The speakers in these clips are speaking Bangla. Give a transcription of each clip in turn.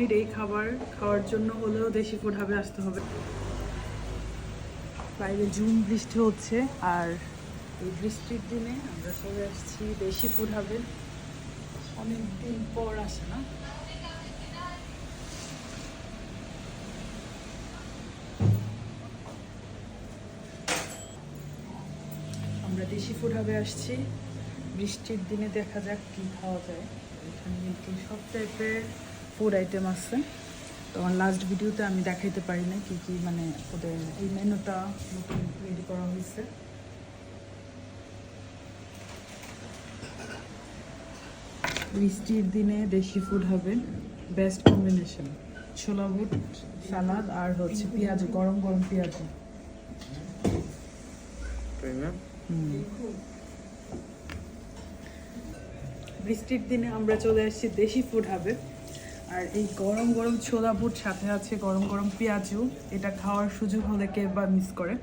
হোমমেড এই খাবার খাওয়ার জন্য হলেও দেশি ফুড হাবে আসতে হবে। বাইরে জুম বৃষ্টি হচ্ছে আর এই বৃষ্টির দিনে আমরা চলে আসছি দেশি ফুড হাবে অনেক দিন পর আসে না। আমরা দেশি ফুড হাবে আসছি। বৃষ্টির দিনে দেখা যাক কি খাওয়া যায়। এখানে কিন্তু সব টাইপের ফুড আইটেম আছে। তো আমার লাস্ট ভিডিওতে আমি দেখাইতে পারি না কি কি মানে ওদের এই মেনুটা নতুন রেডি করা হয়েছে বৃষ্টির দিনে দেশি ফুড হবে। বেস্ট কম্বিনেশন ছোলা বুট সালাদ আর হচ্ছে পেঁয়াজ গরম গরম পেঁয়াজ। বৃষ্টির দিনে আমরা চলে আসছি দেশি ফুড হবে আর এই গরম গরম ছোলা বুট সাথে আছে গরম গরম পেঁয়াজু। এটা খাওয়ার সুযোগ হলে কে বা মিস করে।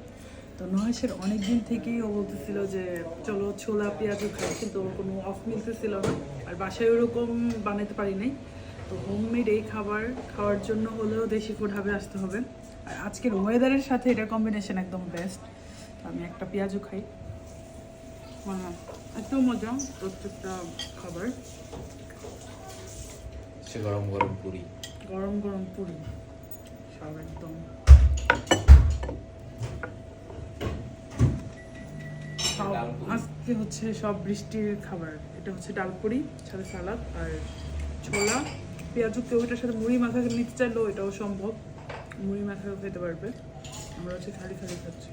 তো নহেশের অনেক দিন থেকেই ও বলতেছিল যে, চলো ছোলা, পেঁয়াজু খাই। কিন্তু ওর কোনো অফ মিলতেছিল না। আর বাসায় ওরকম বানাতে পারি নাই। তো হোমমেড এই খাবার খাওয়ার জন্য হলেও দেশি ফুড হবে আসতে হবে। আর আজকের ওয়েদারের সাথে এটা কম্বিনেশন একদম বেস্ট আমি একটা পেঁয়াজু খাই। এত মজা প্রত্যেকটা খাবার। সে গরম গরম পুরি। গরম গরম পুরি। সব একদম। আজকে হচ্ছে সব বৃষ্টির খাবার। এটা হচ্ছে ডাল পুরি সাথে সালাদ আর ছোলা। পেঁয়াজু কেউ এটার সাথে মুড়ি মাখা নিতে চাইলেও এটাও সম্ভব। মুড়ি মাখাও খেতে পারবে। আমরা হচ্ছে খালি খালি খাচ্ছি।